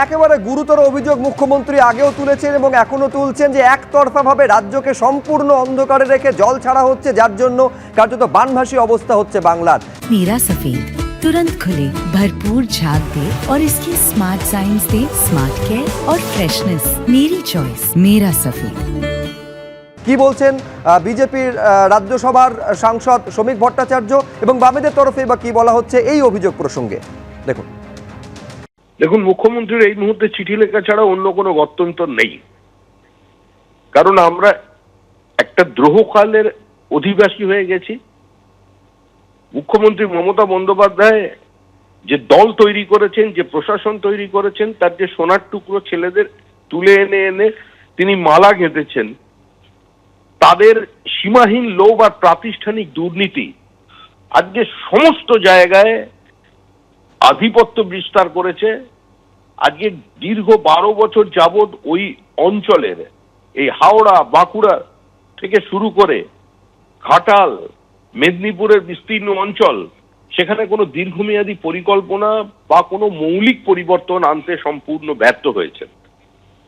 একেবারে গুরুতর অভিযোগ মুখ্যমন্ত্রী আগেও তুলেছেন এবং এখনো তুলছেন যে একতরফাভাবে রাজ্যকে সম্পূর্ণ অন্ধকারে রেখে জল ছাড়া হচ্ছে যার জন্য কার্যত বানভাসী অবস্থা হচ্ছে বাংলার मेरा सफेद तुरंत खुले भरपूर झाग दे और इसकी स्मार्ट साइंस दे स्मार्ट केयर और फ्रेशनेस मेरी चॉइस मेरा सफेद কি বলছেন বিজেপির রাজ্যসভার সাংসদ শ্রমিক ভট্টাচার্য এবং বামেদের তরফে বা কি বলা হচ্ছে এই অভিযোগ প্রসঙ্গে দেখুন দেখুন, মুখ্যমন্ত্রীর এই মুহূর্তে চিঠি লেখা ছাড়া অন্য কোনো গত্যন্তর নেই। কারণ আমরা একটা দ্রোহকালের অধিবাসী হয়ে গেছি। মুখ্যমন্ত্রী মমতা বন্দ্যোপাধ্যায় যে দল তৈরি করেছেন, যে প্রশাসন তৈরি করেছেন, তার যে সোনার টুকরো ছেলেদের তুলে এনে এনে তিনি মালা গেঁথেছেন, তাদের সীমাহীন লোভ আর প্রাতিষ্ঠানিক দুর্নীতি আজকে সমস্ত জায়গায় আধিপত্য বিস্তার করেছে। আজকে দীর্ঘ বারো বছর যাবৎ ওই অঞ্চলের এই হাওড়া, বাঁকুড়া থেকে শুরু করে ঘাটাল, মেদিনীপুরের বিস্তীর্ণ অঞ্চল, সেখানে কোনো দীর্ঘমেয়াদী পরিকল্পনা বা কোনো মৌলিক পরিবর্তন আনতে সম্পূর্ণ ব্যর্থ হয়েছে।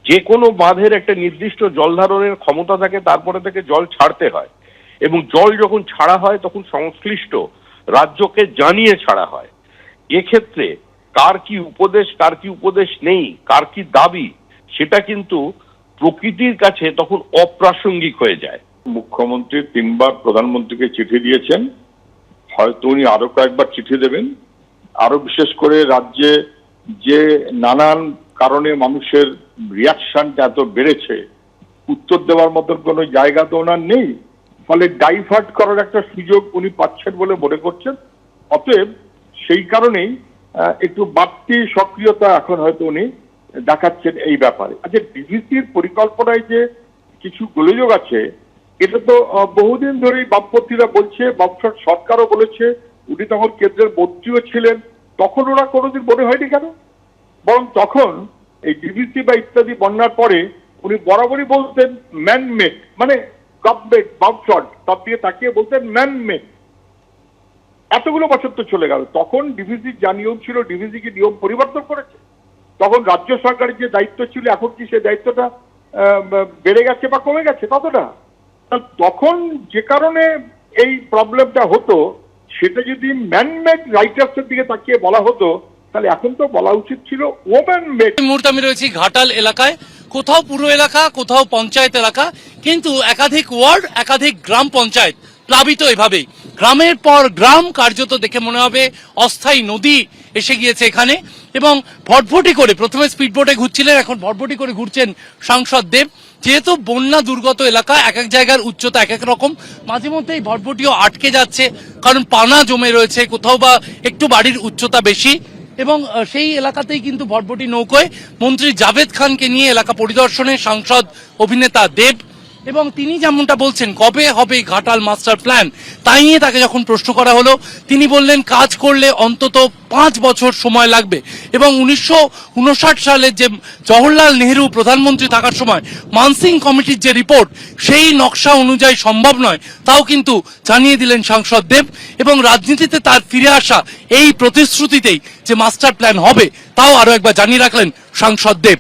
যে কোনো বাঁধের একটা নির্দিষ্ট জল ধারণের ক্ষমতা থাকে, তারপরে থেকে জল ছাড়তে হয়। এবং জল যখন ছাড়া হয়, তখন সংশ্লিষ্ট রাজ্যকে জানিয়ে ছাড়া হয়। এক্ষেত্রে কার কি উপদেশ, কার কি উপদেশ নেই, কার কি দাবি, সেটা কিন্তু প্রকৃতির কাছে তখন অপ্রাসঙ্গিক হয়ে যায়। মুখ্যমন্ত্রী তিনবার প্রধানমন্ত্রীকে চিঠি দিয়েছেন। হয়তো উনি আরও কয়েকবার চিঠি দেবেন। আরও বিশেষ করে রাজ্যে যে নানান কারণে মানুষের রিয়াকশনটা এত বেড়েছে, উত্তর দেওয়ার মতন কোনো জায়গা তো ওনার নেই। ফলে ডাইভার্ট করার একটা সুযোগ উনি পাচ্ছেন বলে মনে করছেন। অতএব সেই কারণেই একটু বাড়তি সক্রিয়তা এখন হয়তো উনি দেখাচ্ছেন এই ব্যাপারে। আচ্ছা ডিভিসির পরিকল্পনায় যে কিছু গোলযোগ আছে, এটা তো বহুদিন ধরেই বামপন্থীরা বলছে, বামফ্রন্ট সরকারও বলেছে, উনি তখন কেন্দ্রের মন্ত্রীও ছিলেন, তখন ওরা কোনোদিন মনে হয়নি কেন? বরং তখন এই ডিভিসি বা ইত্যাদি বন্যার পরে উনি বরাবরই বলতেন ম্যান মেড মানে গভর্নমেন্ট বামফ্রন্ট, তার দিয়ে তাকিয়ে বলতেন ম্যান মেড এতগুলো বছর তো চলে গেল। তখন ডিভিসি যা নিয়ম ছিল, ডিভিসি কি নিয়ম পরিবর্তন করেছে? তখন রাজ্য সরকারের যে দায়িত্ব ছিল, এখন কি সেই দায়িত্বটা বেড়ে গেছে বা কমে গেছে তাহলে তখন যে কারণে এই প্রবলেমটা হতো, সেটা যদি ম্যানমেড রাইটার্সের দিকে তাকিয়ে বলা হতো, তাহলে এখন তো বলা উচিত ছিল ওমেন মেড মুহূর্তে আমি রয়েছি ঘাটাল এলাকায়। কোথাও পুরো এলাকা, কোথাও পঞ্চায়েত এলাকা, কিন্তু একাধিক ওয়ার্ড, একাধিক গ্রাম পঞ্চায়েত প্লাবিত এভাবেই। গ্রামের পর গ্রাম কার্যত দেখে মনে হবে অস্থায়ী নদী এসে গিয়েছে এখানে। এবং ভটভটি করে, প্রথমে স্পিডবোটে ঘুরছিলেন, এখন ভটভটি করে ঘুরছেন সাংসদ দেব। যেহেতু বন্যা দুর্গত এলাকা, এক এক জায়গার উচ্চতা এক এক রকম, মাঝে মধ্যে এই ভটভটিও আটকে যাচ্ছে, কারণ পানা জমে রয়েছে, কোথাও বা একটু বাড়ির উচ্চতা বেশি। এবং সেই এলাকাতেই কিন্তু ভটভটি নৌকোয় মন্ত্রী জাভেদ খানকে নিয়ে এলাকা পরিদর্শনে সাংসদ অভিনেতা দেব এবং তিনি যেমনটা বলছেন, কবে হবে ঘাটাল মাস্টার প্ল্যান? তাই নিয়ে তাকে যখন প্রশ্ন করা হলো, তিনি বললেন, কাজ করলে অন্তত পাঁচ বছর সময় লাগবে। এবং উনিশশো উনষাট সালে যে জওহরলাল নেহরু প্রধানমন্ত্রী থাকার সময়, মানসিং কমিটির যে রিপোর্ট, সেই নকশা অনুযায়ী সম্ভব নয়। তাও কিন্তু জানিয়ে দিলেন সাংসদ দেব। এবং রাজনীতিতে তার ফিরে আসা এই প্রতিশ্রুতিতেই যে মাস্টার প্ল্যান হবে, তাও আরও একবার জানিয়ে রাখলেন সাংসদ দেব।